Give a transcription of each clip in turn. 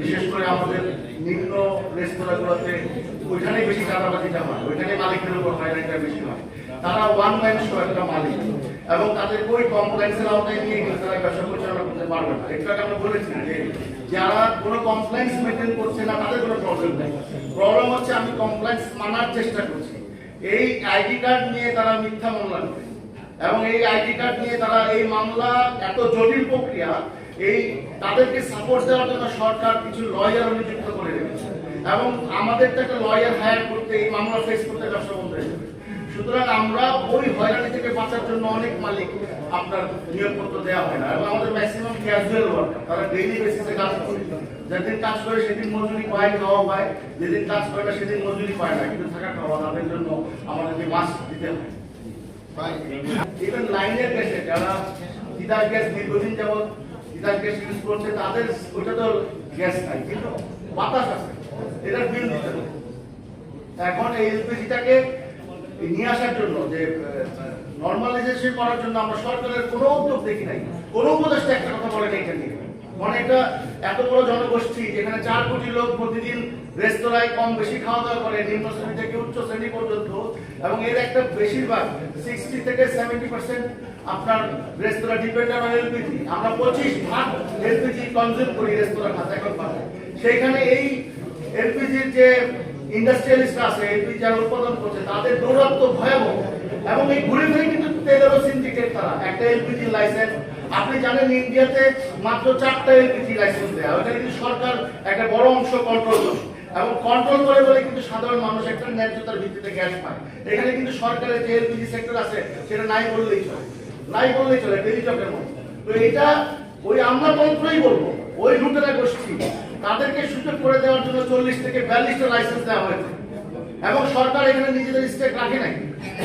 বিশেষ করে আমাদের নিম্ন রেস্তোরাঁগুলোতে ওইখানে বেশি চাঁদাবাজিটা হয়, ওইখানে মালিকের উপর হয়রানিটা বেশি হয়। তারা ওয়ান ম্যান শো একটা মালিক এবং তাদের ওই কমপ্লেন্সের আওতায় নিয়ে কিন্তু তারা ব্যবসা পরিচালনা করতে পারবে না। আগে আমরা বলেছি যে যারা কোনো কমপ্লেন্স মেনটেন করছে না, তাদের কোনো প্রবলেম নেই। প্রবলেম হচ্ছে আমি কমপ্লেন্স মানার চেষ্টা করছি। এই আইডি কার্ড নিয়ে তারা মিথ্যা মামলা করে এবং এই আইডি কার্ড নিয়ে তারা এই মামলা এত জটিল প্রক্রিয়া এই তাদেরকে সাপোর্ট দেওয়ার জন্য সরকার কিছু লয়ার নিযুক্ত করে রেখেছে। এবং আমাদের তো একটা লয়ার হায়ার করতে এই মামলা ফেস করতে ব্যবসা বন্ধ হয়ে যাবে সুতরাং আমরা ওই হয়রানি থেকে বাঁচার জন্য অনেক মালিক আপনার নিয়োগপত্র দেওয়া হয় না। এবং আমাদের ম্যাক্সিমাম ক্যাজুয়াল ওয়ার্কার তারা ডেইলি বেসিসে কাজ করে। যেদিন কাজ করে সেদিন মজুরি পায় খাওয়া পায়। যেদিন কাজ করে না সেদিন মজুরি পায় না। কিন্তু থাকা খাওয়া তাদের জন্য আমাদেরকে মাস্ক দিতে হয়। ইভেন লাইনের গ্যাসে যারা তিতাস গ্যাস দীর্ঘদিন যাবৎ তিতাস গ্যাস ইউজ করছে, তাদের ওটা তো গ্যাস নাই, কিন্তু বাতাস আছে এটার বিল দিতে এখন এই এলপিজিটাকে নিয়ে আসার জন্য যে নর্মালাইজেশন করার জন্য আমরা সরকারের কোনো উদ্যোগ দেখি নাই। কোনো উপদেষ্টা একটা কথা বলে নাই এটা মানে এটা এত বড় জনগোষ্ঠী যেখানে চার কোটি লোক প্রতিদিন রেস্তোরাঁয় কম বেশি খাওয়া দাওয়া করে, নিম্ন শ্রেণি থেকে উচ্চ শ্রেণি পর্যন্ত, এবং এর একটা বেশিরভাগ সিক্সটি থেকে সেভেন্টি পার্সেন্ট আপনার রেস্তোরাঁ ডিপেন্ডেন্ট অন এলপিজি আমরা পঁচিশ ভাগ এলপিজি কনজিউম করি রেস্তোরাঁ খাতে, এখন পাবে সেইখানে এই এলপিজির যে ইন্ডাস্ট্রিয়ালিস্ট আছে এলপিজি যারা উৎপাদন করছে, তাদের দৌরাত্ম ভয়াবহ। এবং এই ঘুরে ফিরে কিন্তু তেলেরও সিন্ডিকেট তারা। একটা এলপিজি লাইসেন্স আপনি জানেন ইন্ডিয়াতে মাত্র চারটা এলপিজি লাইসেন্স দেওয়া ওখানে কিন্তু সরকার একটা বড় অংশ কন্ট্রোল করে। এবং কন্ট্রোল করে বলে কিন্তু সাধারণ মানুষ একটা ন্যায্যতার ভিত্তিতে গ্যাস পায়। এখানে কিন্তু সরকারের যে এলপিজি সেক্টর আছে, সেটা নাই বললেই চলে। নাই বললেই চলে টেলিটকের মতো। তো এটা ওই আমলাতন্ত্রই বলব, ওই লুটেরা গোষ্ঠী। তাদেরকে সুযোগ করে দেওয়ার জন্য চল্লিশ থেকে বিয়াল্লিশটা লাইসেন্স দেওয়া হয়েছে। এবং সরকার এখানে নিজেদের স্টেক রাখে নাই।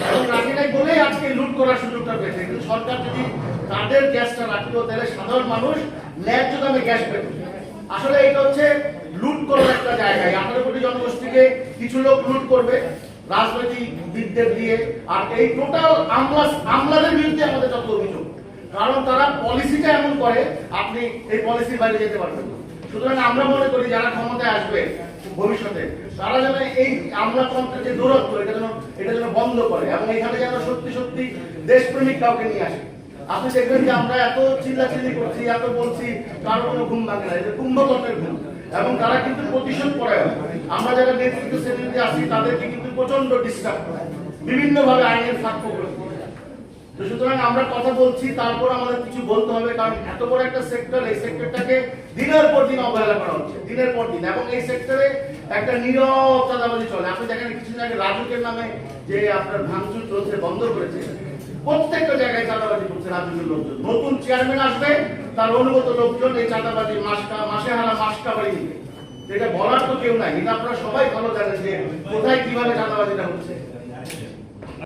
এবং রাখে নাই বলেই আজকে লুট করার সুযোগটা পেয়েছে। কিন্তু সরকার যদি তাদের গ্যাসটা রাখতো, তাহলে সাধারণ মানুষ ন্যায্য দামে গ্যাস পেত। আসলে এটা হচ্ছে লুট করার একটা জায়গা এই আঠারো কোটি জনগোষ্ঠীকে কিছু লোক লুট করবে। রাজনৈতিক বিদ্যের দিয়ে, আর এই টোটাল আমলা আমলাদের বিরুদ্ধে আমাদের যত অভিযোগ, কারণ তারা পলিসিটা এমন করে, আপনি এই পলিসির বাইরে যেতে পারবেন সুতরাং আমরা মনে করি যারা ক্ষমতায় আসবে ভবিষ্যতে, তারা যেন এই যে দূরত্ব, এটা যেন এটা যেন বন্ধ করে এবং এখানে যেন সত্যি সত্যি দেশপ্রেমিক কাউকে নিয়ে আসে। আপনি দেখবেন যে আমরা এত চিল্লাচিল্লি করছি, এত বলছি, কারও কোনো ঘুম ভাঙে না এটা ঘুম। এবং তারা কিন্তু প্রতিশোধ পরায়ণ। আমরা যারা নেতৃত্ব শ্রেণীতে আছি, তাদেরকে প্রচণ্ড ডিস্টার্ব করে। বিভিন্ন ভাবে আইনের তো সুতরাং আমরা কথা বলছি, তারপর আমাদের কিছু বলতে হবে, কারণ এত বড় একটা সেক্টর এই সেক্টরটাকে দিনের পর দিন অবহেলা করা হচ্ছে, দিনের পর দিন। এবং এই সেক্টরে একটা নীরব চাঁদাবাজি চলে। আপনি দেখেন, কিছুদিন আগে রাজুকের নামে যে আপনার ভাঙচুর চলছে, বন্ধ করেছে, প্রত্যেকটা জায়গায় চাঁদাবাজি করছে রাজুকের লোকজন। নতুন চেয়ারম্যান আসবে, তার অনুগত লোকজন এই চাঁদাবাজি মাসকা, মাসে হারা মাসকা বাড়ি নিবে। এটা বলার তো কেউ নাই। কিন্তু আপনারা সবাই ভালো জানেন যে কোথায় কীভাবে চাঁদাবাজিটা হচ্ছে।